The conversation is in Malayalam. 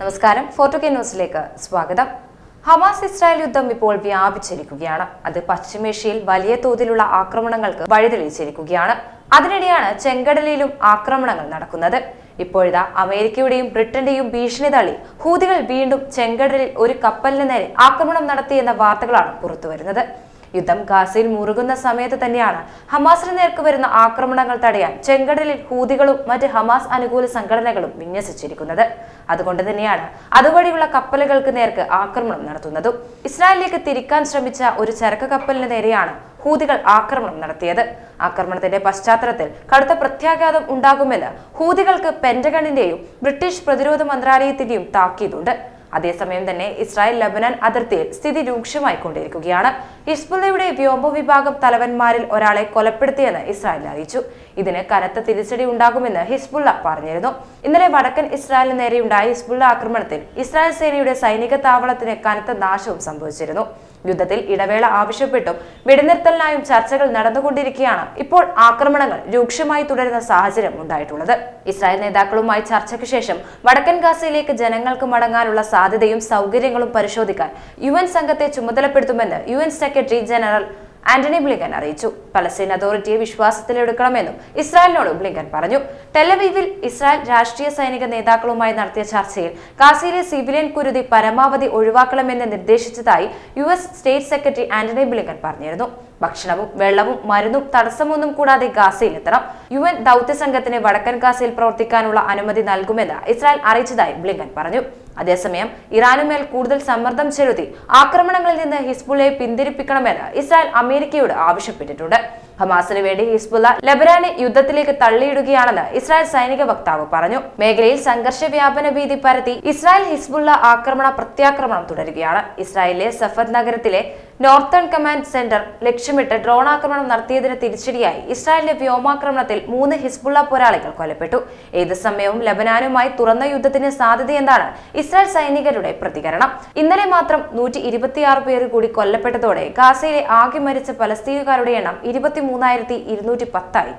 നമസ്കാരം. ഫോർട്ടു കെ ന്യൂസിലേക്ക് സ്വാഗതം. ഹമാസ് ഇസ്രായേൽ യുദ്ധം ഇപ്പോൾ വ്യാപിച്ചിരിക്കുകയാണ്. അത് പശ്ചിമേഷ്യയിൽ വലിയ തോതിലുള്ള ആക്രമണങ്ങൾക്ക് വഴിതെളിച്ചിരിക്കുകയാണ് അതിനിടെയാണ് ചെങ്കടലിലും ആക്രമണങ്ങൾ നടക്കുന്നത്. ഇപ്പോഴിതാ അമേരിക്കയുടെയും ബ്രിട്ടന്റെയും ഭീഷണി തള്ളി ഹൂതികൾ വീണ്ടും ചെങ്കടലിൽ ഒരു കപ്പലിന് നേരെ ആക്രമണം നടത്തിയെന്ന വാർത്തകളാണ് പുറത്തുവരുന്നത്. യുദ്ധം ഗാസയിൽ മുറുകുന്ന സമയത്ത് തന്നെയാണ് ഹമാസിന് നേർക്ക് വരുന്ന ആക്രമണങ്ങൾ തടയാൻ ചെങ്കടലിൽ ഹൂതികളും മറ്റ് ഹമാസ് അനുകൂല സംഘടനകളും വിന്യസിച്ചിരിക്കുന്നത്. അതുകൊണ്ട് തന്നെയാണ് അതുവഴിയുള്ള കപ്പലുകൾക്ക് നേർക്ക് ആക്രമണം നടത്തുന്നതും. ഇസ്രായേലിലേക്ക് തിരിക്കാൻ ശ്രമിച്ച ഒരു ചരക്ക് കപ്പലിന് നേരെയാണ് ഹൂതികൾ ആക്രമണം നടത്തിയത്. ആക്രമണത്തിന്റെ പശ്ചാത്തലത്തിൽ കടുത്ത പ്രത്യാഘാതം ഉണ്ടാകുമെന്ന് ഹൂതികൾക്ക് പെന്റഗണിന്റെയും ബ്രിട്ടീഷ് പ്രതിരോധ മന്ത്രാലയത്തിന്റെയും താക്കീതുണ്ട്. അതേസമയം തന്നെ ഇസ്രായേൽ ലബനാൻ അതിർത്തിയിൽ സ്ഥിതി രൂക്ഷമായി കൊണ്ടിരിക്കുകയാണ് ഹിസ്ബുള്ളയുടെ വ്യോമ വിഭാഗം തലവന്മാരിൽ ഒരാളെ കൊലപ്പെടുത്തിയെന്ന് ഇസ്രായേൽ അറിയിച്ചു. ഇതിന് കനത്ത തിരിച്ചടി ഉണ്ടാകുമെന്ന് ഹിസ്ബുള്ള പറഞ്ഞിരുന്നു. ഇന്നലെ വടക്കൻ ഇസ്രായേലിന് നേരെയുണ്ടായ ഹിസ്ബുള്ള ആക്രമണത്തിൽ ഇസ്രായേൽ സേനയുടെ സൈനിക താവളത്തിന് കനത്ത നാശവും സംഭവിച്ചിരുന്നു. യുദ്ധത്തിൽ ഇടവേള ആവശ്യപ്പെട്ടും വെടിനിർത്തലിനായും ചർച്ചകൾ നടന്നുകൊണ്ടിരിക്കുകയാണ് ഇപ്പോൾ ആക്രമണങ്ങൾ രൂക്ഷമായി തുടരുന്ന സാഹചര്യം ഉണ്ടായിട്ടുള്ളത്. ഇസ്രായേൽ നേതാക്കളുമായി ചർച്ചയ്ക്ക് ശേഷം വടക്കൻ ഗാസയിലേക്ക് ജനങ്ങൾക്ക് മടങ്ങാനുള്ള സാധ്യതയും സൗകര്യങ്ങളും പരിശോധിക്കാൻ യു സംഘത്തെ ചുമതലപ്പെടുത്തുമെന്ന് U secretary general Antony Blinken അറിയിച്ചു. പലസ്തീൻ അതോറിറ്റിയെ വിശ്വാസത്തിലെടുക്കണമെന്നും ഇസ്രായേലിനോട് ബ്ലിങ്കൻ പറഞ്ഞു. ടെലവീവിൽ ഇസ്രായേൽ രാഷ്ട്രീയ സൈനിക നേതാക്കളുമായി നടത്തിയ ചർച്ചയിൽ ഗാസയിലെ സിവിലിയൻ കുരുതി പരമാവധി ഒഴിവാക്കണമെന്ന് നിർദ്ദേശിച്ചതായി U S state secretary Antony Blinken പറഞ്ഞിരുന്നു. ഭക്ഷണവും വെള്ളവും മരുന്നും തടസ്സമൊന്നും കൂടാതെ ഗാസയിൽ എത്തണം യു എൻ ദൗത്യ സംഘത്തിന് വടക്കൻ ഗാസയിൽ പ്രവർത്തിക്കാനുള്ള അനുമതി നൽകുമെന്ന് ഇസ്രായേൽ അറിയിച്ചതായി ബ്ലിങ്കൻ പറഞ്ഞു. അതേസമയം ഇറാനുമേൽ കൂടുതൽ സമ്മർദ്ദം ചെലുത്തി ആക്രമണങ്ങളിൽ നിന്ന് ഹിസ്ബുള്ളയെ പിന്തിരിപ്പിക്കണമെന്ന് ഇസ്രായേൽ അമേരിക്കയോട് ആവശ്യപ്പെട്ടിട്ടുണ്ട് ഹമാസിന് വേണ്ടി ഹിസ്ബുള്ള ലബനാനെ യുദ്ധത്തിലേക്ക് തള്ളിയിടുകയാണെന്ന് ഇസ്രായേൽ സൈനിക വക്താവ് പറഞ്ഞു. മേഖലയിൽ സംഘർഷ വ്യാപന ഭീതി പരത്തി ഇസ്രായേൽ ഹിസ്ബുള്ള ആക്രമണ പ്രത്യാക്രമണം തുടരുകയാണ്. ഇസ്രായേലിലെ സഫദ് നഗരത്തിലെ നോർത്തേൺ കമാൻഡ് സെന്റർ ലക്ഷ്യമിട്ട് ഡ്രോൺ ആക്രമണം നടത്തിയതിന് തിരിച്ചടിയായി ഇസ്രായേലിലെ വ്യോമാക്രമണത്തിൽ മൂന്ന് ഹിസ്ബുള്ള പോരാളികൾ കൊല്ലപ്പെട്ടു. ഏത് സമയവും ലബനാനുമായി തുറന്ന യുദ്ധത്തിന് സാധ്യതയെന്നാണ് ഇസ്രായേൽ സൈനികരുടെ പ്രതികരണം? ഇന്നലെ മാത്രം നൂറ്റി ഇരുപത്തിയാറ് പേര് കൂടി കൊല്ലപ്പെട്ടതോടെ ഗാസയിലെ ആകെ മരിച്ച പലസ്തീനുകാരുടെ എണ്ണം ഇരുപത്തി മൂന്നായിരത്തി ഇരുന്നൂറ്റി പത്തായി.